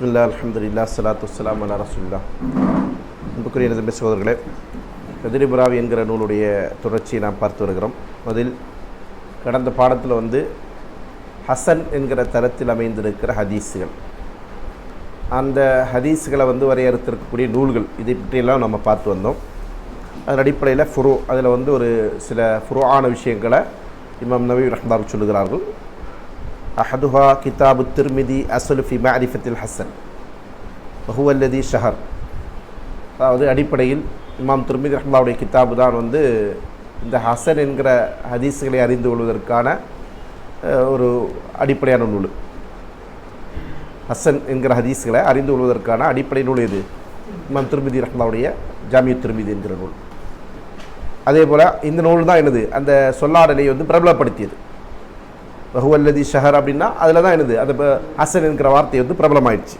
பிஸ்மில்லா அலமதுல்லா சலாத்து வலாம் அலா ரசுல்லா அன்புக்குரிய நபி சகோதரர்களே கதிரிபுராவி என்கிற நூலுடைய தொடர்ச்சியை நாம் பார்த்து வருகிறோம். அதில் கடந்த பாடத்தில் வந்து ஹசன் என்கிற தரத்தில் அமைந்திருக்கிற ஹதீஸுகள். அந்த ஹதீஸுகளை வந்து வரையறுத்திருக்கக்கூடிய நூல்கள் இதை பற்றியெல்லாம் நம்ம பார்த்து வந்தோம். அதன் அடிப்படையில் ஃபுரோ அதில் வந்து ஒரு சில ஃபுருவான விஷயங்களை இமாம் நபி ரஹ்மார் சொல்லுகிறார்கள். அஹதுஹா கிதாபு திருமிதி அசலு மாரிஃபத்தில் ஹசன் பஹுவல்லதி ஷஹர் அதாவது அடிப்படையில் இமாம் திருமிதி ரஹ்மாவுடைய கிதாபு தான் வந்து இந்த ஹசன் என்கிற ஹதீஸுகளை அறிந்து கொள்வதற்கான ஒரு அடிப்படையான நூல். ஹசன் என்கிற ஹதீஸ்களை அறிந்து கொள்வதற்கான அடிப்படை நூல் எது? இமாம் திருமிதி ரஹ்மாவுடைய ஜாமிய திருமிதி என்கிற நூல். அதே போல் இந்த நூல் தான் என்னது? அந்த சொல்லாடலை வந்து பிரபலப்படுத்தியது. வஹுவல்லதி ஷஹர் அப்படின்னா அதில் தான் என்னது அந்த ப- ஹசன் என்கிற வார்த்தை வந்து பிரபலமாயிடுச்சு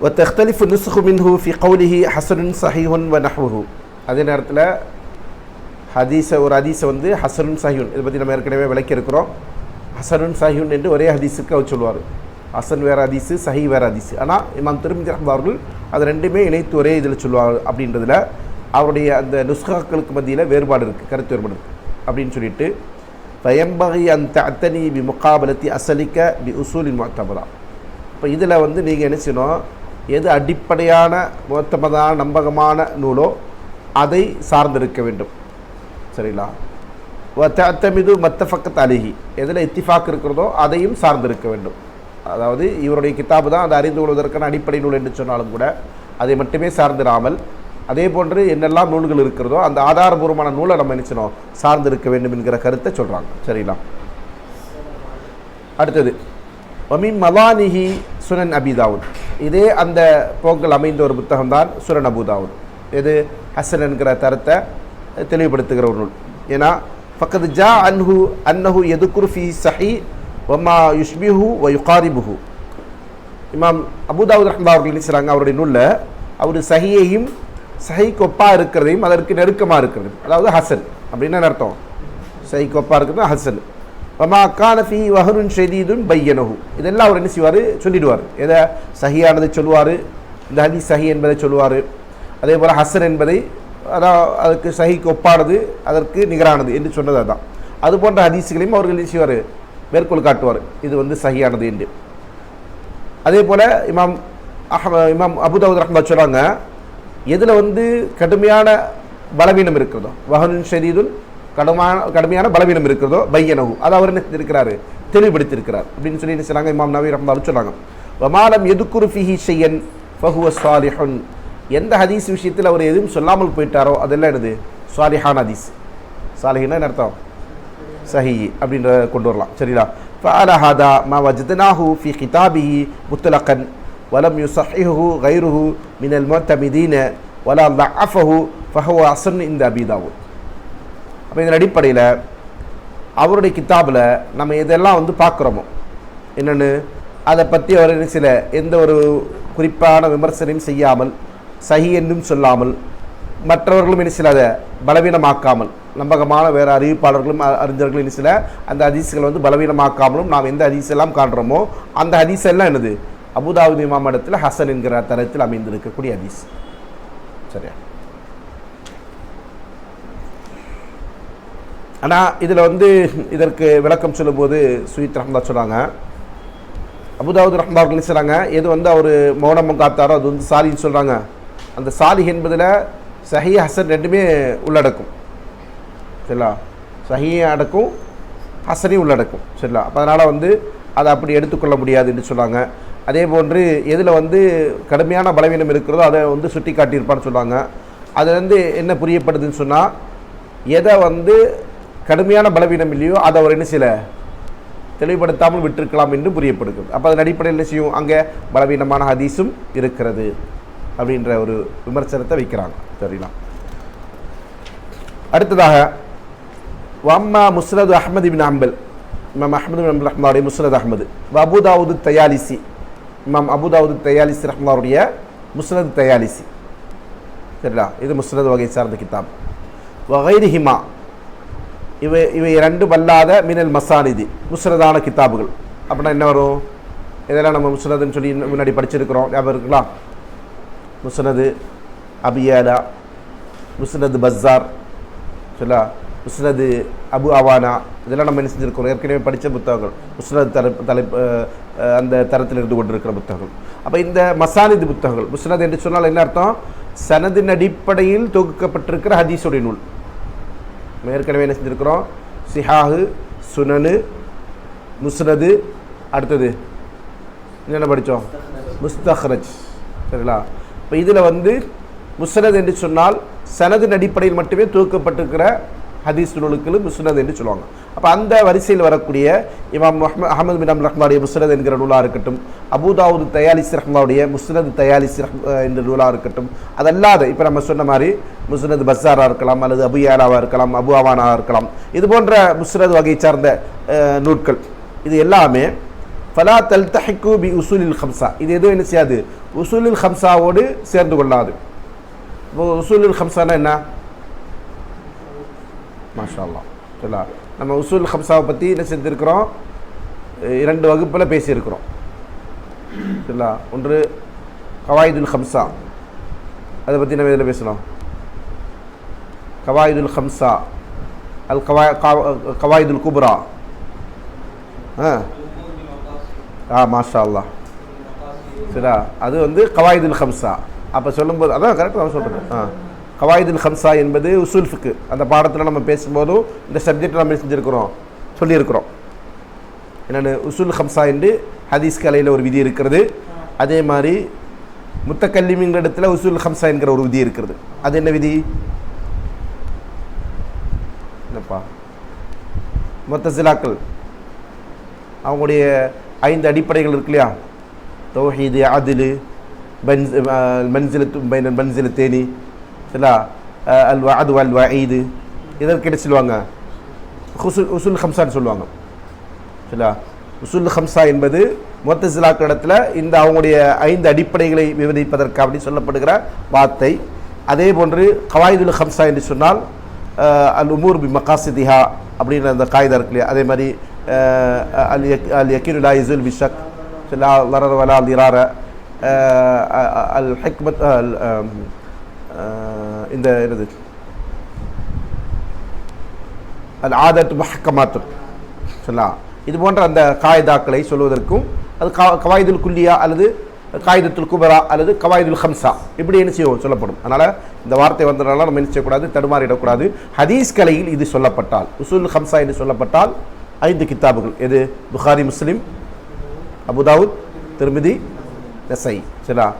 وتختلف النسخ منه في قوله حسن صحيح ونحوه அதே நேரத்தில் ஹதீஸை ஒரு ஹதீஸை வந்து ஹசனுன் சஹியுன் இதை பற்றி நம்ம ஏற்கனவே விளக்கி இருக்கிறோம் ஹசனுன் சஹியுன் என்று ஒரே ஹதீஸுக்கு அவர் சொல்லுவார் ஹசன் வேறு ஹதீஸு சஹி வேறு ஹதீஸு ஆனால் இமாம் திருமதி ரஹ்மத் அவர்கள் அது ரெண்டுமே இணைத்து ஒரே இதில் சொல்லுவார் அப்படின்றதுல அவருடைய அந்த நுஸ்காக்களுக்கு மத்தியில் வேறுபாடு இருக்குது கருத்து வேறுபாடு இருக்குது அப்படின்னு சொல்லிட்டு பயம்பகை அந்த அத்தனி பி முகாபலத்தி அசலிக்க பி உசூலின் முத்தமதா இப்போ இதில் வந்து நீங்கள் என்ன செய்யணும்? எது அடிப்படையான மொத்தமதான நம்பகமான நூலோ அதை சார்ந்திருக்க வேண்டும். சரிங்களா? தத்தமிது மத்தஃபக்கத் அலிஹி எதில் இத்திஃபாக் இருக்கிறதோ அதையும் சார்ந்திருக்க வேண்டும். அதாவது இவருடைய கிதாபு தான் அதை அறிந்து கொள்வதற்கான அடிப்படை நூல் என்று சொன்னாலும் கூட அதை மட்டுமே சார்ந்திராமல் அதே போன்று என்னெல்லாம் நூல்கள் இருக்கிறதோ அந்த ஆதாரபூர்வமான நூலை நம்ம நினைச்சணும் சார்ந்திருக்க வேண்டும் என்கிற கருத்தை சொல்கிறாங்க சரிங்களா? அடுத்தது வமீன் மவானிஹி சுனன் அபிதாவுத் இதே அந்த போக்கில் அமைந்த ஒரு புத்தகம் தான் சுரன் அபுதாவுத் இது ஹசன் என்கிற தரத்தை தெளிவுபடுத்துகிற ஒரு நூல். ஏன்னா ஃபக்கத் ஜா அன்ஹு அன்னஹு எதுக்குரு ஃபி சஹி வமா யுஷ்பிஹு வ யுகாரிபுஹு இமாம் அபுதாவுத் ரஹ்மா அவர்கள் என்ன அவருடைய நூலில் அவர் சஹியையும் சஹிக்கு இருக்கிறதையும் அதற்கு நெருக்கமாக இருக்கிறது. அதாவது ஹசன் அப்படின்னு அர்த்தம்? சஹிக்கு இருக்கிறது ஹசன். வமா கான வஹருன் ஷெதீதுன் பையனஹு. இதெல்லாம் அவர் என்ன செய்வார்? சொல்லிடுவார். எதை? சஹியானதை சொல்லுவார். இந்த ஹதி சஹி என்பதை சொல்லுவார். அதே போல் ஹசன் என்பதை அதான் அதுக்கு சஹிக்கு ஒப்பானது அதற்கு நிகரானது என்று சொன்னது அதுதான் அது போன்ற ஹதீஸுகளையும் அவர்கள் என்ன செய்வார்? மேற்கோள் காட்டுவார். இது வந்து சஹியானது என்று. அதே போல் இமாம் அஹ் இமாம் அபுதாவுத் ரஹ்மத் சொல்கிறாங்க எதில் வந்து கடுமையான பலவீனம் இருக்கிறதோ? வகனுன் ஷெரீதுன் கடுமான கடுமையான பலவீனம் இருக்கிறதோ? பையனகு அது அவர் என்ன இருக்கிறாரு தெளிவுபடுத்திருக்கிறார். அப்படின்னு சொல்லி என்ன செய்கிறாங்க இமாம் நவி ரஹ்மாலும் சொன்னாங்க. வமாலம் எதுக்குரு ஃபிஹி செய்யன் ஃபஹுவ சாலிஹன். எந்த ஹதீஸ் விஷயத்தில் அவர் எதுவும் சொல்லாமல் போயிட்டாரோ அதெல்லாம் என்னது? சாலிஹான் ஹதீஸ். சாலிஹின்னா அர்த்தம்? சஹி அப்படின்ற கொண்டு வரலாம். சரிங்களா? ஃபஅலஹாதா மா வஜ்தனாஹு ஃபி கிதாபிஹி முத்தலக்கன் வலம் யுசஹிஹு கைருஹு மினல் மொத்தமிதீன வலா லஃபஹு ஃபஹோ அசன் இந்த அபிதாவு அப்போ இதன் அடிப்படையில் அவருடைய கிதாபில் நம்ம இதெல்லாம் வந்து பார்க்குறோமோ என்னென்னு அதை பற்றி அவர் சில எந்த ஒரு குறிப்பான விமர்சனையும் செய்யாமல் சஹி என்றும் சொல்லாமல் மற்றவர்களும் என்ன சில அதை பலவீனமாக்காமல் நம்பகமான வேறு அறிவிப்பாளர்களும் அறிஞர்களும் என்ன சில அந்த அதிசயங்களை வந்து பலவீனமாக்காமலும் நாம் எந்த அதிசயெல்லாம் காண்றோமோ அந்த அதிசயெல்லாம் என்னது? அபுதாபுத் இமாம் இடத்துல ஹசன் என்கிற தரத்தில் அமைந்திருக்கக்கூடிய ஹதீஸ். சரியா? ஆனால் இதில் வந்து இதற்கு விளக்கம் சொல்லும்போது சுயித் ரஹ்மதா சொல்கிறாங்க அபுதாவுத் ரஹ்மதா அவர்கள் சொல்கிறாங்க எது வந்து அவர் மௌனமும் காத்தாரோ அது வந்து சாலின்னு சொல்கிறாங்க அந்த சாலிஹ் என்பதில் சஹி ஹசன் ரெண்டுமே உள்ளடக்கும். சரிங்களா? சஹியும் அடக்கும் ஹசனையும் உள்ளடக்கும். சரிங்களா? அப்போ அதனால் வந்து அதை அப்படி எடுத்துக்கொள்ள முடியாதுன்னு சொல்கிறாங்க சொன்னாங்க. அதே போன்று எதில் வந்து கடுமையான பலவீனம் இருக்கிறதோ அதை வந்து சுட்டி காட்டியிருப்பான்னு சொன்னாங்க அதுலேருந்து என்ன புரியப்படுதுன்னு சொன்னால் எதை வந்து கடுமையான பலவீனம் இல்லையோ அதை அவர் என்ன செய்யல? தெளிவுபடுத்தாமல் விட்டிருக்கலாம் என்று புரியப்படுகிறது. அப்போ அதன் அடிப்படையில் என்ன செய்யும்? அங்கே பலவீனமான ஹதீஸும் இருக்கிறது அப்படின்ற ஒரு விமர்சனத்தை வைக்கிறாங்க. சரிங்களா? அடுத்ததாக வம்மா முஸ்ரது அஹமது பின் அம்பல் இமாம் அஹமது பின் அம்பல் ரஹ்மாவுடைய முஸ்ரத் அஹமது. வபுதாவுது தயாலிசி இமாம் அபுதாவுது தயாலிசி ரஹ்மாவுடைய முஸ்னது தயாலிசி. சரிங்களா இது முஸ்னத் வகை சார்ந்த கிதாப். வகைரிஹிமா இவை இவை இரண்டும் அல்லாத மினல் மசானிதி முஸ்னதான கிதாபுகள். அப்படின்னா என்ன வரும்? இதெல்லாம் நம்ம முஸ்னதுன்னு சொல்லி முன்னாடி படிச்சிருக்கிறோம். ஞாபகம் இருக்குங்களா? முஸ்னது அபியாலா முஸ்னது பஸார் சொல்லா முஸ்னது அபு அவானா இதெல்லாம் நம்ம என்ன செஞ்சுருக்கோம்? ஏற்கனவே படித்த புத்தகங்கள். முஸ்னது தர தலைப்பு அந்த தரத்தில் இருந்து கொண்டிருக்கிற புத்தகங்கள். அப்போ இந்த மசானிது புத்தகங்கள் முஸ்னது என்று சொன்னால் என்ன அர்த்தம்? சனதின் அடிப்படையில் தொகுக்கப்பட்டிருக்கிற ஹதீஸுடைய நூல். நம்ம ஏற்கனவே என்ன செஞ்சுருக்கிறோம்? சிஹாஹு சுனனு முஸ்னது அடுத்தது என்னென்ன படித்தோம் முஸ்தஹ்ரஜ். சரிங்களா? இப்போ இதில் வந்து முஸ்னத் என்று சொன்னால் சனதின் அடிப்படையில் மட்டுமே தூக்கப்பட்டிருக்கிற ஹதீஸ் நூலுக்கள் முஸ்னத் என்று சொல்லுவாங்க. அப்போ அந்த வரிசையில் வரக்கூடிய இமாம் அஹமது பின் ரஹ்மாவுடைய முஸ்னத் என்கிற நூலாக இருக்கட்டும் அபுதாவுது தயாலிஸ் ரஹ்மாவுடைய முஸ்னத் தயாலிஸ் ரஹ் என்ற நூலாக இருக்கட்டும் அதல்லாத இப்போ நம்ம சொன்ன மாதிரி முஸ்னத் பஸாராக இருக்கலாம் அல்லது அபுயாலாவாக இருக்கலாம் அபு அவானாக இருக்கலாம் இது போன்ற முஸ்னத் வகை சார்ந்த நூல்கள். நூட்கள் இது எல்லாமே ஃபலா தல்தஹிக்கு பி உசூலில் ஹம்சா. இது எதுவும் என்ன செய்யாது? உசூலில் ஹம்சாவோடு சேர்ந்து கொள்ளாது. இப்போ உசூலில் ஹம்சானா என்ன? மாஷா அல்லாஹ் சொல்லா நம்ம உசூல் ஹம்சாவை பற்றி என்ன செஞ்சுருக்கிறோம்? இரண்டு வகுப்பில் பேசியிருக்கிறோம். சரிங்களா ஒன்று கவாயிதுல் ஹம்சா அதை பற்றி நம்ம இதில் பேசணும் கவாயிதுல் ஹம்சா அல் கவாய் கவாயிதுல் குப்ரா. ஆ? ஆ மாஷா அல்லா சரியா அது வந்து கவாயிதுல் ஹம்சா அப்போ சொல்லும்போது அதான் கரெக்டாக சொல்கிறேன் ஆ. கவாயுதுல் ஹம்சா என்பது உசூல்ஃபுக்கு அந்த பாடத்தில் நம்ம பேசும்போதும் இந்த சப்ஜெக்ட் நம்ம செஞ்சுருக்கிறோம்? சொல்லியிருக்கிறோம். என்னென்னு? உசூல் ஹம்சா என்று ஹதீஸ் கலையில் ஒரு விதி இருக்கிறது. அதே மாதிரி முத்தக்கல்லிமிங்கிற இடத்துல உசூல் ஹம்சா என்கிற ஒரு விதி இருக்கிறது. அது என்ன விதி? என்னப்பா? முத்தசிலாக்கள். அவங்களுடைய ஐந்து அடிப்படைகள் இருக்கு இல்லையா? தௌஹீது அதிலு பன்ஸ் மன்சிலத்து பைன மன்சில தேனி சரிங்களா அல் அது அல் வஈது இதற்கு என்ன சொல்லுவாங்க ஹுசுல் உசுல் ஹம்சான்னு சொல்லுவாங்க சரிங்களா உசுல் ஹம்சா என்பது முத்தசிலாக்கள் இடத்துல இந்த அவங்களுடைய ஐந்து அடிப்படைகளை விவரிப்பதற்கு அப்படி சொல்லப்படுகிற வார்த்தை. அதே போன்று கவாயுதுல் ஹம்சா என்று சொன்னால் அல் உமூர் பி மகாசிதிஹா அப்படின்ற அந்த காய்தா இருக்கு இல்லையா? அதே மாதிரி அல் யக் அல் யக்கீன் இசுல் பிஷக் லா லரர் வலா லிரார அஹ், அல் ஹிக்மத் அல் இந்த என்னது? அது ஆதத் ஹக்கமாத்து சொல்லலாம். இது போன்ற அந்த காய்தாக்களை சொல்வதற்கும் அது கவாயுதுல் குல்லியா அல்லது காகிதத்துல் குபரா அல்லது கவாயுதுல் ஹம்சா. இப்படி என்ன செய்வோம் சொல்லப்படும். அதனால் இந்த வார்த்தை வந்ததுனால நம்ம என்ன செய்யக்கூடாது? தடுமாறிடக்கூடாது. ஹதீஸ் கலையில் இது சொல்லப்பட்டால் உசூல் ஹம்சா என்று சொல்லப்பட்டால் ஐந்து கித்தாபுகள். எது? புகாரி முஸ்லீம் அபுதாவுத் திருமிதி நெசை. சரியா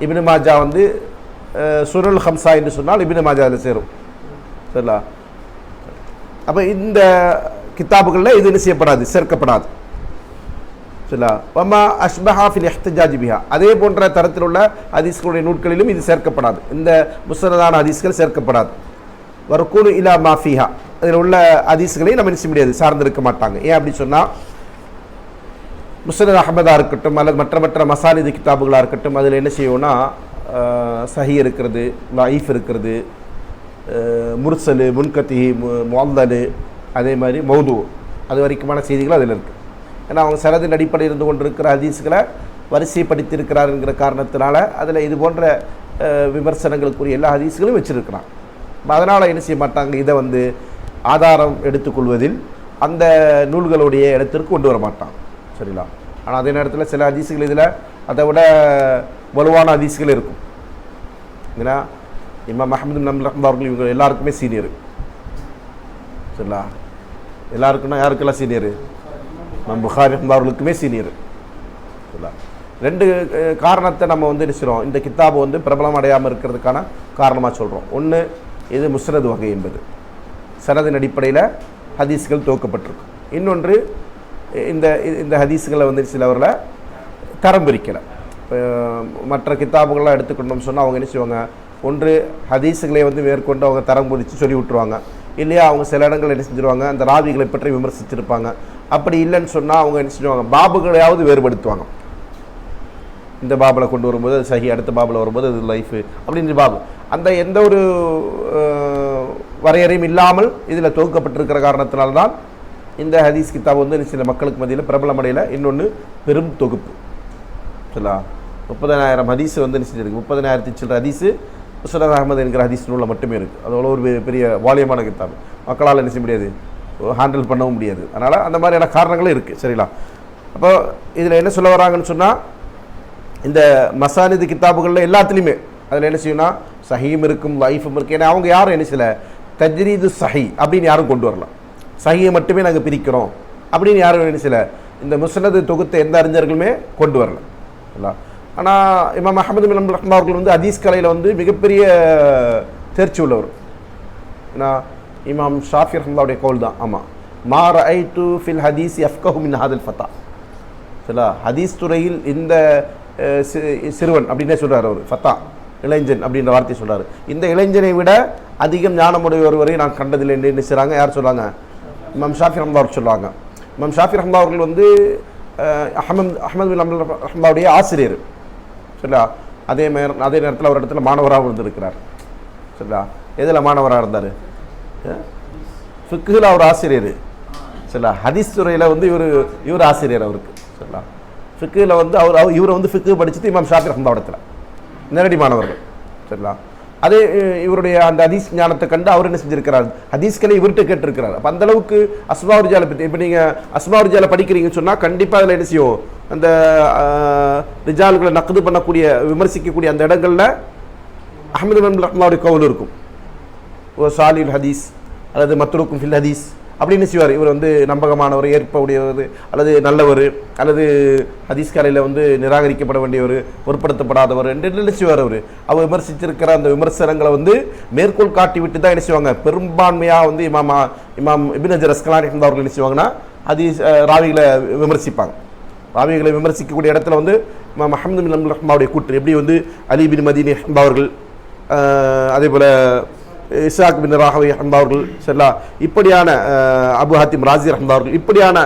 இபின் மாஜா வந்து அஹ், சுருல் ஹம்சா என்று சொன்னால் இபின் மாஜா அதில் சேரும். சரிங்களா? அப்போ இந்த கித்தாபுகளில் இது என்ன செய்யப்படாது? சேர்க்கப்படாது. சரிங்களா? வமா அஷ்பஹா ஃபில் எஹ்தஜாஜி பிஹா. அதே போன்ற தரத்தில் உள்ள ஹதீஸ்களுடைய நூட்களிலும் இது சேர்க்கப்படாது. இந்த முஸ்னதான ஹதீஸ்கள் சேர்க்கப்படாது. வர்கூலு இலா மாஃபிஹா அதில் உள்ள ஹதீஸ்களை நம்ம நினைச்ச முடியாது? சார்ந்திருக்க மாட்டாங்க. ஏன் அப்படி சொன்னால் முஸ்னத் அஹமதா இருக்கட்டும் அல்லது மற்ற மற்ற மசானிது கித்தாபுகளாக இருக்கட்டும் அதில் என்ன செய்வோம்னா சஹி இருக்கிறது லைஃப் இருக்கிறது அஹ், முர்சலு முன்கத்தி முவல்லலு அதே மாதிரி மௌது. அது வரைக்குமான செய்திகள் அதில் இருக்குது ஏன்னா அவங்க சரதின் அடிப்படையில் இருந்து கொண்டிருக்கிற ஹதீஸ்களை வரிசைப்படுத்தியிருக்கிறாருங்கிற காரணத்தினால அதில் இது போன்ற விமர்சனங்களுக்குரிய எல்லா ஹதீஸ்களும் வச்சுருக்கிறான். அதனால் என்ன செய்ய மாட்டாங்க? இதை வந்து ஆதாரம் எடுத்துக்கொள்வதில் அந்த நூல்களுடைய இடத்திற்கு கொண்டு வர மாட்டான். சரிங்களா? ஆனால் அதே நேரத்தில் சில ஹதீஸ்கள் இதில் அதை விட வலுவான ஹதீஸ்கள் இருக்கும். ஏன்னா இமாம் அஹமது நம் ரஹ்மா அவர்கள் இவங்க எல்லாருக்குமே சீனியர். சரிங்களா? எல்லாருக்குன்னா யாருக்கெல்லாம் சீனியர்? நம் புகாரி அவர்களுக்குமே சீனியர். சரிங்களா? ரெண்டு காரணத்தை நம்ம வந்து என்ன இந்த கித்தாபு வந்து பிரபலம் அடையாமல் இருக்கிறதுக்கான காரணமாக சொல்கிறோம் ஒன்று இது முஸ்னது வகை என்பது. சனதின் அடிப்படையில் ஹதீஸ்கள் துவக்கப்பட்டிருக்கு. இன்னொன்று இந்த இந்த ஹதீஸ்களை வந்து சிலவரில் தரம் பிரிக்கலை. மற்ற கித்தாபுகள்லாம் எடுத்துக்கணும்னு சொன்னால் அவங்க என்ன செய்வாங்க? ஒன்று ஹதீஸுகளை வந்து மேற்கொண்டு அவங்க தரம் பிடிச்சி சொல்லி விட்டுருவாங்க. இல்லையா அவங்க சில இடங்கள் என்ன செஞ்சுருவாங்க? அந்த ராவிகளை பற்றி விமர்சிச்சிருப்பாங்க. அப்படி இல்லைன்னு சொன்னால் அவங்க என்ன செஞ்சுருவாங்க? பாபுகளையாவது வேறுபடுத்துவாங்க. இந்த பாபில் கொண்டு வரும்போது அது சஹி அடுத்த பாபில் வரும்போது அது லைஃபு அப்படின்னு பாபு. அந்த எந்த ஒரு வரையறையும் இல்லாமல் இதில் தொகுக்கப்பட்டிருக்கிற காரணத்தினால்தான் இந்த ஹதீஸ் கிதாப் வந்து சில மக்களுக்கு மத்தியில் பிரபலமடையில். இன்னொன்று பெரும் தொகுப்பு. சரிங்களா முப்பதனாயிரம் ஹதீஸ் வந்து என்ன செஞ்சிருக்கு? முப்பதனாயிரத்தி சில்லற ஹதீஸு முஸ்லர் அகமது என்கிற ஹதீஸ் நூலில் மட்டுமே இருக்குது அதோட ஒரு பெரிய- பெரிய வாலியமான கித்தாப். மக்களால் என்ன செய்ய முடியாது? ஹேண்டில் பண்ணவும் முடியாது. அதனால் அந்த மாதிரியான காரணங்களும் இருக்குது சரிங்களா? அப்போ இதில் என்ன சொல்ல வராங்கன்னு சொன்னால் இந்த மசானிது கித்தாபுகளில் எல்லாத்துலேயுமே அதில் என்ன செய்யணும்னா சஹீம் இருக்கும் லைஃபும் இருக்குது ஏன்னா அவங்க யாரும் என்ன செய்யல? தஜ்ரீது சஹி அப்படின்னு யாரும் கொண்டு வரலாம் சஹியை மட்டுமே நாங்கள் பிரிக்கிறோம் அப்படின்னு யாரும் என்ன செய்யலை? இந்த முஸ்னது தொகுத்த எந்த அறிஞர்களுமே கொண்டு வரலாம் இல்லை. ஆனால் இமாம் அஹமது மிலம் ரஹ்மா அவர்கள் வந்து ஹதீஸ் கலையில் வந்து மிகப்பெரிய தேர்ச்சி உள்ளவர். ஏன்னா இமாம் ஷாஃபி ரஹ்மாவுடைய கோல் தான் ஆமாம் மா ஐ டு ஃபில் ஹதீஸ் எஃப்கஹு மின் ஹாதில் ஃபத்தா. சரிங்களா? ஹதீஸ் துறையில் இந்த சிறுவன் அப்படின்னே சொல்கிறார் அவர். ஃபத்தா இளைஞன் அப்படின்ற வார்த்தை சொல்கிறார் இந்த இளைஞனை விட அதிகம் ஞானமுடைய ஒருவரை நான் கண்டதில்லை என்று என்ன யார் சொல்கிறாங்க இமாம் ஷாஃபி ரஹ்மா அவர் சொல்லுவாங்க இமாம் ஷாஃபி ரஹ்மா அவர்கள் வந்து அஹமத் அஹமது பின் ரஹ்மாவுடைய ஆசிரியர். சரிங்களா? அதே மாதிரி அதே நேரத்தில் ஒரு இடத்துல மாணவராகவும் இருந்திருக்கிறார். சரிங்களா? எதில் மாணவராக இருந்தார்? ஃபிக்குல அவர் ஆசிரியர். சரிங்களா? ஹதீஸ் துறையில் வந்து இவர் இவர் ஆசிரியர் அவருக்கு. சரிங்களா? ஃபிக்குல வந்து அவர் அவர் இவரை வந்து ஃபிக்கு படிச்சுட்டு இமாம் ஷாஃபி ரஹ்மதா நேரடி மாணவர்கள். சரிங்களா? அதே இவருடைய அந்த ஹதீஸ் ஞானத்தை கண்டு அவர் என்ன செஞ்சிருக்கிறார்? ஹதீஸ்களை இவர்கிட்ட கேட்டிருக்கிறார். அப்போ அந்த அளவுக்கு அஸ்மா உர்ஜாலை பற்றி இப்போ நீங்கள் அஸ்மா உர்ஜாலை படிக்கிறீங்கன்னு சொன்னால் கண்டிப்பாக அதில் என்ன செய்யும்? அந்த ரிஜால்களை நக்குது பண்ணக்கூடிய விமர்சிக்கக்கூடிய அந்த இடங்களில் அஹமது பின் ரஹ்மாவுடைய கவுல் இருக்கும். ஓ சாலில் ஹதீஸ் அல்லது மத்ரூக்கும் ஃபில் ஹதீஸ். அப்படின்னு செய்வார்? இவர் வந்து நம்பகமானவர் ஏற்பவுடையவர் அல்லது நல்லவர் அல்லது ஹதீஸ் வந்து நிராகரிக்கப்பட வேண்டியவர் பொருட்படுத்தப்படாதவர் என்று நினைச்சுவார் செய்வார் அவர்? அவர் விமர்சிச்சிருக்கிற அந்த விமர்சனங்களை வந்து மேற்கோள் காட்டி விட்டு தான் என்ன செய்வாங்க? பெரும்பான்மையாக வந்து இமாமா இமாம் இபின் அஜர் அஸ்கலான் அவர்கள் என்ன செய்வாங்கன்னா ஹதீஸ் ராவிகளை விமர்சிப்பாங்க. ராவிகளை விமர்சிக்கக்கூடிய இடத்துல வந்து இமாம் அஹமது பின் அம்மாவுடைய கூற்று எப்படி வந்து அலி பின் மதீன் அவர்கள் அதே போல் இஸ்ராக் பின் ராகவி அவர்கள் சரிங்களா இப்படியான அபு ஹாத்திம் ராஜி அவர்கள் இப்படியான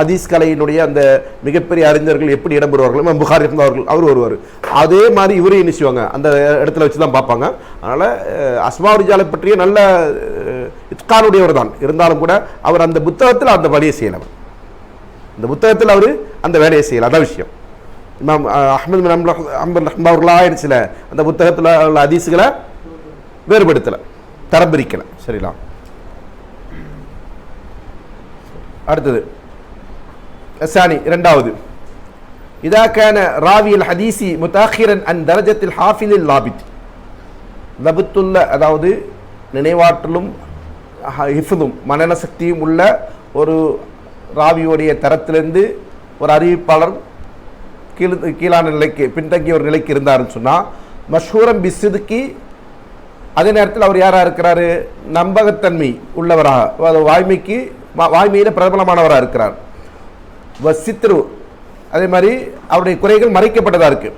அதீஸ் கலையினுடைய அந்த மிகப்பெரிய அறிஞர்கள் எப்படி இடம்பெறுவார்கள்? இமாம் புகாரி ரஹ்மா அவர்கள் அவர் வருவார் அதே மாதிரி இவரையும் என்ன செய்வாங்க அந்த இடத்துல வச்சு தான் பார்ப்பாங்க. அதனால் அஸ்மாவுரிஜாலை பற்றிய நல்ல இத்கானுடையவர் தான். இருந்தாலும் கூட அவர் அந்த புத்தகத்தில் அந்த வழியை செய்யலாம் இந்த புத்தகத்தில் அவர் அந்த வேலையை செய்யலை. அதான் விஷயம். இமாம் அஹமது அஹ்மது பின் அம்பர் அம்பர் அவர்களாக அவர்களா அந்த புத்தகத்தில் உள்ள ஹதீஸுகளை வேறுபடுத்தலை. தரம் பிரிக்கலை சரிங்களா? அடுத்தது. அசானி இரண்டாவது. இதா கேன ராவியல் ஹதீசி முத்தாஹிரன் அன் தரஜத்தில் ஹாஃபிலில் லாபித். லபுத்துள்ள அதாவது நினைவாற்றலும் ஹ- ஹிஃபுதும் மனன சக்தியும் உள்ள ஒரு ராவியோடைய தரத்திலிருந்து ஒரு அறிவிப்பாளர் கீழ் கீழான நிலைக்கு பின்தங்கிய ஒரு நிலைக்கு இருந்தாருன்னு சொன்னால் மஷூரம் பிஸ்ஸுதுக்கி அதே நேரத்தில் அவர் யாராக இருக்கிறாரு? நம்பகத்தன்மை உள்ளவராக வாய்மைக்கு வாய்மையில் பிரபலமானவராக இருக்கிறார். வசித்ரு அதே மாதிரி அவருடைய குறைகள் மறைக்கப்பட்டதாக இருக்கு.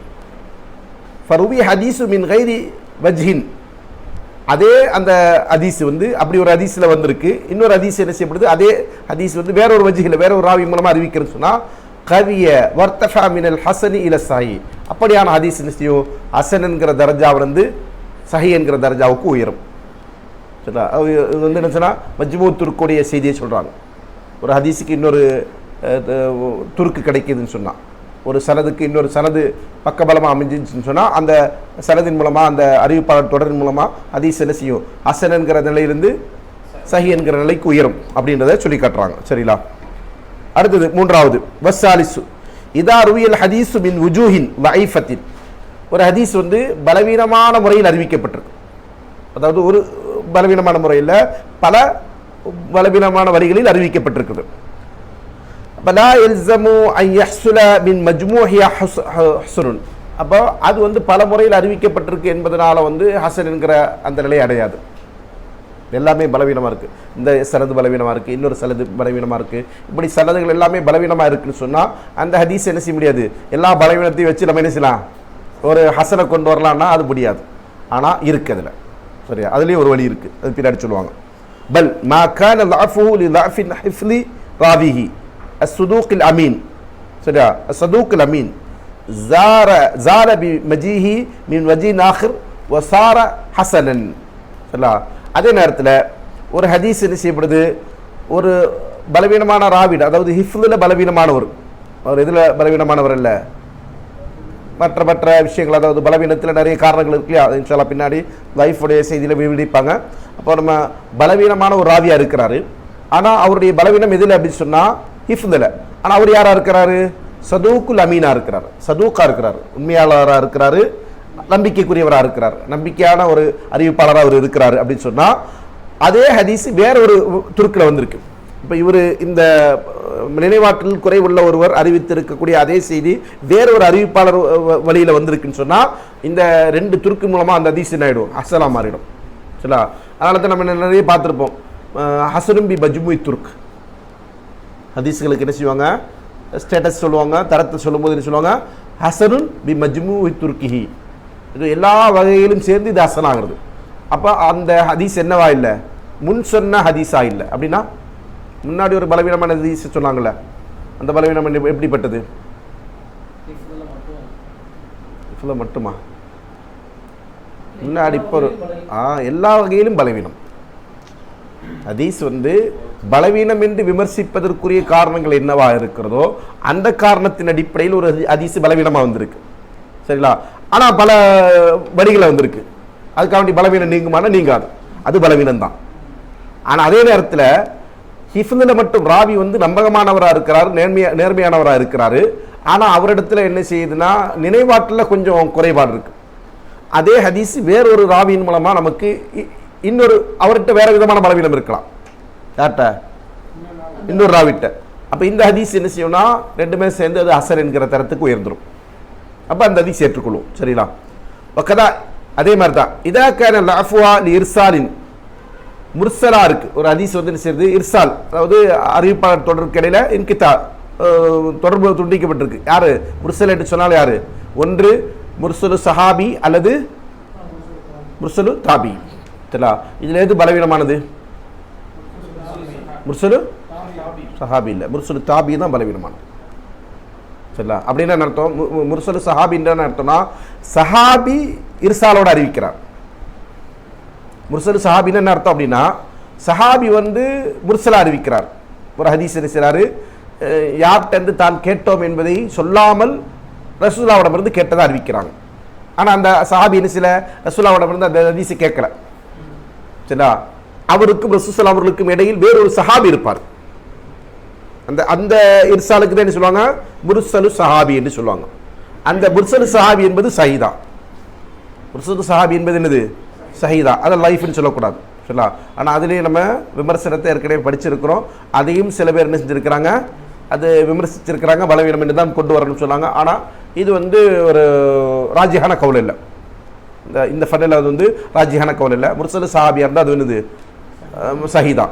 ஃபருவி ஹதீசு மின் கைதி வஜ்ஹின். அதே அந்த ஹதீஸ் வந்து அப்படி ஒரு ஹதீஸில் வந்திருக்கு. இன்னொரு ஹதீஸ் என்ன செய்யப்படுது? அதே ஹதீஸ் வந்து வேற ஒரு வஜ்ஹில் வேற ஒரு ராவி மூலமாக அறிவிக்கிறேன்னு சொன்னால் கவிய வர்த்தஃபா மினல் ஹசனி இல சாயி அப்படியான ஹதீஸ் என்ன செய்யும்? ஹசன் என்கிற வந்து சஹி என்கிற தர்ஜாவுக்கு உயரும். சரிங்களா? இது வந்து என்ன சொன்னால் மஜ்மூ துருக்குடைய செய்தியை சொல்கிறாங்க ஒரு ஹதீஸுக்கு இன்னொரு துருக்கு கிடைக்குதுன்னு சொன்னால் ஒரு சனதுக்கு இன்னொரு சனது பக்கபலமாக அமைஞ்சிச்சுன்னு சொன்னால் அந்த சனதின் மூலமாக அந்த அறிவிப்பாளர் தொடரின் மூலமாக ஹதீஸ் என்ன செய்யும்? அசன் என்கிற நிலையிலிருந்து சஹி என்கிற நிலைக்கு உயரும் அப்படின்றத சொல்லி காட்டுறாங்க. சரிங்களா? அடுத்தது மூன்றாவது வஸ் வஸ்ஸாலிசு. இதா ருவியல் ஹதீசு மின் உஜூஹின் வைஃபத்தின் ஒரு ஹதீஸ் வந்து பலவீனமான முறையில் அறிவிக்கப்பட்டிருக்கு. அதாவது ஒரு பலவீனமான முறையில் பல பலவீனமான வரிகளில் அறிவிக்கப்பட்டிருக்குது. பலா எல்சமு ஐ மின் மஜ்மூஹியா ஹசுனுன் அப்போ அது வந்து பல முறையில் அறிவிக்கப்பட்டிருக்கு என்பதனால வந்து ஹசன் என்கிற அந்த நிலையை அடையாது. எல்லாமே பலவீனமாக இருக்குது இந்த சலது பலவீனமாக இருக்குது இன்னொரு சலது பலவீனமாக இருக்குது இப்படி சலதுகள் எல்லாமே பலவீனமாக இருக்குன்னு சொன்னால் அந்த ஹதீஸ் என்ன செய்ய முடியாது? எல்லா பலவீனத்தையும் வச்சு நம்ம என்ன செய்யலாம்? ஒரு ஹசனை கொண்டு வரலான்னா அது முடியாது. ஆனால் இருக்குது அதில். சரியா? அதுலேயும் ஒரு வழி இருக்குது அது பின்னாடி சொல்லுவாங்க. பல் மா கான லாஃபு லி லாஃபின் ஹிஃப்லி ராவிஹி. அஸ்ஸுதூக்கில் அமீன். சரியா? அஸ்ஸதூக்கில் அமீன். ஜார ஜார பி மஜீஹி மின் வஜி நாஹிர் வசார ஹசனன். சரியா? அதே நேரத்தில் ஒரு ஹதீஸ் என்ன செய்யப்படுது? ஒரு பலவீனமான ராவிட் அதாவது ஹிஃப்லில் பலவீனமானவர். அவர் இதில் பலவீனமானவர் இல்லை? மற்ற மற்ற விஷயங்கள் அதாவது பலவீனத்தில் நிறைய காரணங்கள் இருக்கு இல்லையா? அது இன்ஷால்லா பின்னாடி லைஃபுடைய செய்தியில் விவரிப்பாங்க. அப்போ நம்ம பலவீனமான ஒரு ராவியாக இருக்கிறாரு. ஆனால் அவருடைய பலவீனம் எதில் அப்படின்னு சொன்னால் ஹிஃப்தில். ஆனால் அவர் யாராக இருக்கிறாரு? சதூக்குல் அமீனாக இருக்கிறார். சதூக்காக இருக்கிறார். உண்மையாளராக இருக்கிறாரு. நம்பிக்கைக்குரியவராக இருக்கிறார். நம்பிக்கையான ஒரு அறிவிப்பாளராக அவர் இருக்கிறாரு அப்படின்னு சொன்னால் அதே ஹதீஸ் வேற ஒரு துருக்கில் வந்திருக்கு. இப்போ இவர் இந்த நினைவாற்றல் குறைவுள்ள ஒருவர் அறிவித்திருக்கக்கூடிய அதே செய்தி வேற ஒரு அறிவிப்பாளர் வ- வழியில வந்திருக்குன்னு சொன்னா இந்த ரெண்டு துருக்கு மூலமா அந்த அதிசயம் என்ன ஆயிடும் மாறிடும். சரிங்களா? அதனால தான் நம்ம நிறைய பார்த்துருப்போம். ஹசரும்பி பஜ்முய் துர்க். ஹதீஸ்களுக்கு என்ன செய்வாங்க? ஸ்டேட்டஸ் சொல்லுவாங்க தரத்தை சொல்லும்போது என்ன சொல்லுவாங்க? ஹசருன் பி மஜ்மு துர்க்கிஹி. இது எல்லா வகையிலும் சேர்ந்து இது ஹசன் அப்போ அந்த ஹதீஸ் என்னவா இல்லை? முன் சொன்ன ஹதீஸா இல்லை. அப்படின்னா முன்னாடி ஒரு பலவீனமான ஹதீஸ் சொன்னாங்கல்ல அந்த பலவீனம் எப்படிப்பட்டது? இஃப்ல மட்டுமா? முன்னாடி இப்போ ஒரு ஆ எல்லா வகையிலும் பலவீனம். அதீஸ் வந்து பலவீனம் என்று விமர்சிப்பதற்குரிய காரணங்கள் என்னவா இருக்கிறதோ அந்த காரணத்தின் அடிப்படையில் ஒரு ஹதி- பலவீனமாக பலவீனமா வந்திருக்கு. சரிங்களா? ஆனா பல வழிகளை வந்திருக்கு. அதுக்காக வேண்டி பலவீனம் நீங்குமானா நீங்காது. அது பலவீனம் தான் ஆனா அதே நேரத்துல ஹிஃப்தில் மட்டும் ராவி வந்து நம்பகமானவராக இருக்கிறாரு நேர்மையா நேர்மையானவராக இருக்கிறாரு. ஆனால் அவரிடத்துல என்ன செய்யுதுன்னா நினைவாற்றல கொஞ்சம் குறைபாடு இருக்கு. அதே ஹதீஸ் வேறொரு ராவியின் மூலமாக நமக்கு இ- இன்னொரு அவர்கிட்ட வேற விதமான பலவீனம் இருக்கலாம். யார்கிட்ட? இன்னொரு ராவிட்ட. அப்போ இந்த ஹதீஸ் என்ன செய்யும்னா ரெண்டுமே சேர்ந்து அது அசர் என்கிற தரத்துக்கு உயர்ந்துடும் அப்போ அந்த ஹதீஸ் ஏற்றுக்கொள்ளும். சரிங்களா? ஒக்கதா அதே மாதிரி தான் இதாக்கான லஃபுவா இர்சாலின். முர்சலா இருக்கு. ஒரு ஹதீஸ் வந்து என்ன செய்யுது? இர்சால் அதாவது அறிவிப்பாளர் தொடருக்கு இடையில இன்கித்தா தொடர்பு துண்டிக்கப்பட்டிருக்கு. யாரு? முர்சல் என்று சொன்னால் யாரு? ஒன்று முர்சலு சஹாபி அல்லது முர்சலு தாபி. சரிங்களா இதுல எது பலவீனமானது? முர்சலு சஹாபி இல்லை. முர்சலு தாபி தான் பலவீனமானது. சரிங்களா? அப்படின்னா என்ன அர்த்தம்? மு- முர்சலு சஹாபின்ற அர்த்தம்னா சஹாபி இர்சாலோட அறிவிக்கிறார். முர்சல் சஹாபின்னு என்ன அர்த்தம் அப்படின்னா சஹாபி வந்து முர்சலா அறிவிக்கிறார். ஒரு ஹதீஸ் என்ன யார்கிட்டருந்து தான் கேட்டோம் என்பதை சொல்லாமல் ரசூலாவிடமிருந்து கேட்டதை அறிவிக்கிறாங்க. ஆனால் அந்த சஹாபி என்ன சில ரசூலாவிடமிருந்து அந்த ஹதீஸை கேட்கல. சரிங்களா? அவருக்கும் ரசூசல் அவர்களுக்கும் இடையில் வேறொரு சஹாபி இருப்பார். அந்த அந்த இர்சாலுக்கு தான் என்ன சொல்லுவாங்க? முர்சலு சஹாபி என்று சொல்லுவாங்க. அந்த முர்சலு சஹாபி என்பது சைதா முர்சலு சஹாபி என்பது என்னது? சஹீதா. அதை லைஃப்னு சொல்லக்கூடாது. சரிங்களா? ஆனால் அதுலேயும் நம்ம விமர்சனத்தை ஏற்கனவே படிச்சிருக்கிறோம். அதையும் சில பேர் என்ன செஞ்சுருக்கிறாங்க? அது விமர்சிச்சிருக்கிறாங்க பலவீனம் என்று தான் கொண்டு வரணும்னு சொன்னாங்க. ஆனால் இது வந்து ஒரு ராஜ்யகான கவுல் இல்லை. இந்த இந்த ஃபன்னில் அது வந்து ராஜ்யகான கவுல் இல்லை. முர்சலு சஹாபியாக இருந்தால் அது என்னது? அஹ், சஹீதா.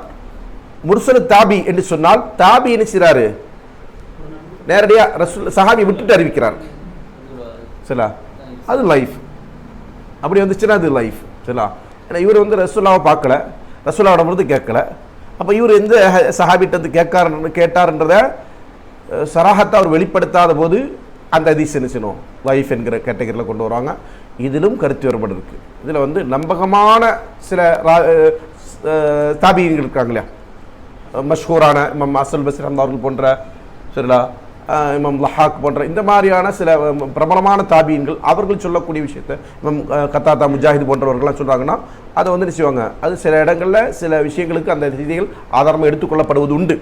முர்சலு தாபி என்று சொன்னால் தாபி என்ன செய்கிறாரு நேரடியாக ரசூல் சஹாபி விட்டுட்டு அறிவிக்கிறார். சரிங்களா? அது லைஃப் அப்படி வந்துச்சுன்னா அது லைஃப் சரிங்களா? ஏன்னா இவர் வந்து ரசுல்லாவை பார்க்கல. ரசூலாவோட வந்து கேட்கல. அப்போ இவர் எந்த சஹாபிட்ட வந்து கேட்காரு கேட்டார்ன்றத சராகத்தை அவர் வெளிப்படுத்தாத போது அந்த அதிசயம் என்ன செய்யணும்? லைஃப் என்கிற கேட்டகரியில் கொண்டு வருவாங்க. இதிலும் கருத்து வேறுபாடு இருக்குது இதில் வந்து நம்பகமான சில ரா- தாபியங்கள் இருக்காங்க இல்லையா? மஷ்ஹூரான இமாம் அசல் பஸ்ரி அவர்கள் போன்ற சரிங்களா? இமம் லஹாக் போன்ற இந்த மாதிரியான சில பிரபலமான தாபியன்கள் அவர்கள் சொல்லக்கூடிய விஷயத்தை இமம் கத்தாத்தா முஜாஹித் போன்றவர்கள்லாம் சொல்கிறாங்கன்னா அதை வந்து என்ன செய்வாங்க? அது சில இடங்களில் சில விஷயங்களுக்கு அந்த செய்திகள் ஆதாரமாக எடுத்துக்கொள்ளப்படுவது உண்டு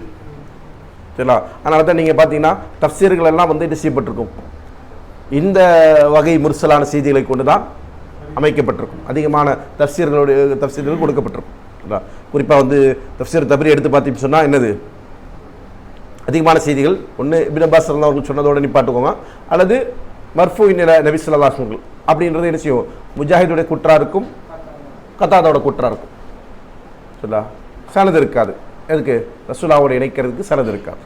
சரிங்களா? அதனால தான் நீங்கள் பார்த்தீங்கன்னா தப்சீர்கள் எல்லாம் வந்து என்ன செய்யப்பட்டிருக்கும்? இந்த வகை முரசலான செய்திகளை கொண்டு தான் அமைக்கப்பட்டிருக்கும். அதிகமான தப்சீர்களுடைய தப்சீர்கள் கொடுக்கப்பட்டிருக்கும். குறிப்பாக வந்து தப்சீர் தபரி எடுத்து பார்த்தீங்கன்னு சொன்னால் என்னது? அதிகமான செய்திகள். ஒன்று இபின் அப்பாஸ் ரலியல்லாஹு அவர்கள் சொன்னதோட நிப்பாட்டுக்கோங்க. அல்லது மர்ஃபூ நில நபி ஸல்லல்லாஹு அப்படின்றது என்ன செய்யும்? முஜாஹிதோட குற்றா இருக்கும் கத்தாதோட குற்றா இருக்கும். சொல்லா சனது இருக்காது. எதுக்கு? ரசூலாவோட இணைக்கிறதுக்கு சனது இருக்காது.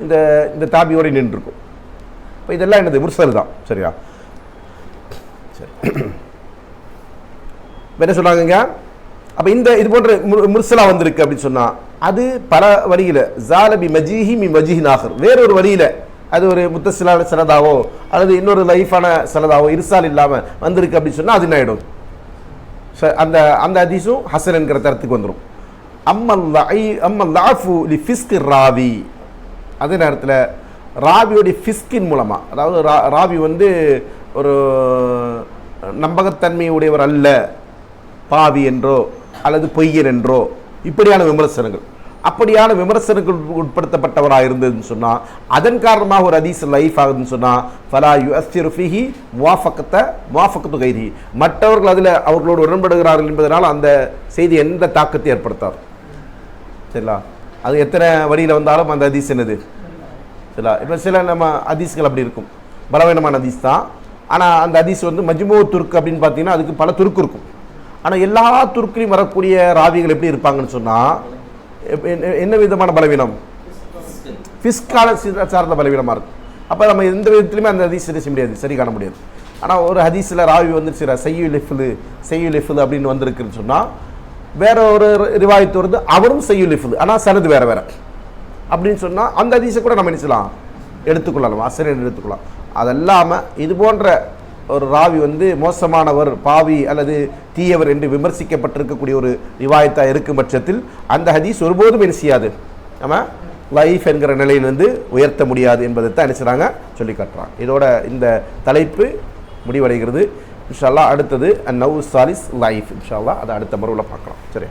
இந்த இந்த தாபியோட நின்றுருக்கும் இப்போ இதெல்லாம் என்னது? முர்சல் தான். சரியா? சரி. என்ன சொன்னாங்க அப்போ இந்த இது போன்ற மு- முர்சலா வந்திருக்கு அப்படின்னு சொன்னால் அது பல வழியில். ஜாலபி மஜீஹி மி மஜிஹி நாகர் வேறொரு வழியில். அது ஒரு முத்தசிலான சனதாவோ அல்லது இன்னொரு லைஃபான சனதாவோ இருசால் இல்லாமல் வந்திருக்கு அப்படின்னு சொன்னால் அது என்ன ஆகிடும் ச- அந்த அந்த அதிசும் ஹசன் என்கிற தரத்துக்கு வந்துடும் அம்மல் அம்மல் லாஃபு லி ஃபிஸ்க் ராவி அதே நேரத்தில் ராவியோடைய ஃபிஸ்கின் மூலமாக அதாவது ரா ராவி வந்து ஒரு நம்பகத்தன்மை உடையவர் அல்ல. பாவி என்றோ அல்லது பொய்யன் என்றோ இப்படியான விமர்சனங்கள். அப்படியான விமர்சனங்கள் உட்படுத்தப்பட்டவராக இருந்ததுன்னு சொன்னால் அதன் காரணமாக ஒரு அதீஸ் லைஃப் ஆகுதுன்னு சொன்னால் ஃபலா யு அஸ்திருஃபிஹி முவாஃபக்கத்தை முவாஃபக்கத்து கைதி மற்றவர்கள் அதில் அவர்களோடு உடன்படுகிறார்கள் என்பதனால் அந்த செய்தி எந்த தாக்கத்தை ஏற்படுத்தாது. சரிங்களா? அது எத்தனை வழியில் வந்தாலும் அந்த அதீஸ் என்னது? சரிங்களா? இப்போ சில நம்ம அதீஸ்கள் அப்படி இருக்கும். பலவீனமான அதீஸ் தான். ஆனால் அந்த அதீஸ் வந்து மஜ்மோ துருக்கு அப்படின்னு பார்த்தீங்கன்னா அதுக்கு பல துருக்கு இருக்கும். ஆனால் எல்லா துருக்கிலையும் வரக்கூடிய ராவிகள் எப்படி இருப்பாங்கன்னு சொன்னால் என்ன விதமான பலவீனம்? ஃபிஸ்கால சார்ந்த பலவீனமாக இருக்கும். அப்போ நம்ம எந்த விதத்துலையுமே அந்த ஹதீஸ் செய்ய முடியாது சரி காண முடியாது. ஆனால் ஒரு ஹதீஸில் ராவி வந்து செய்யு லிஃபிலு செய்யு லிஃபிலு அப்படின்னு வந்திருக்குன்னு சொன்னால் வேற ஒரு ரிவாயத்து வருது அவரும் செய்யு லிஃபிலு ஆனால் சனது வேறு வேறு. அப்படின்னு சொன்னால் அந்த ஹதீஸை கூட நம்ம நினைச்சலாம் எடுத்துக்கொள்ளலாம் ஆசிரியர் எடுத்துக்கொள்ளலாம் அதல்லாமல் இது போன்ற ஒரு ராவி வந்து மோசமானவர் பாவி அல்லது தீயவர் என்று விமர்சிக்கப்பட்டிருக்கக்கூடிய ஒரு ரிவாயத்தாக இருக்கும் பட்சத்தில் அந்த ஹதீஸ் ஒருபோதும் என்ன செய்யாது? நம்ம லைஃப் என்கிற நிலையிலிருந்து உயர்த்த முடியாது என்பதை தான் நினைச்சுறாங்க சொல்லி காட்டுறாங்க. இதோட இந்த தலைப்பு முடிவடைகிறது. இன்ஷால்லா அடுத்தது அடுத்தது நவ் சாலிஸ் லைஃப். இன்ஷால்லா அதை அடுத்த மறுவில் பார்க்கலாம். சரி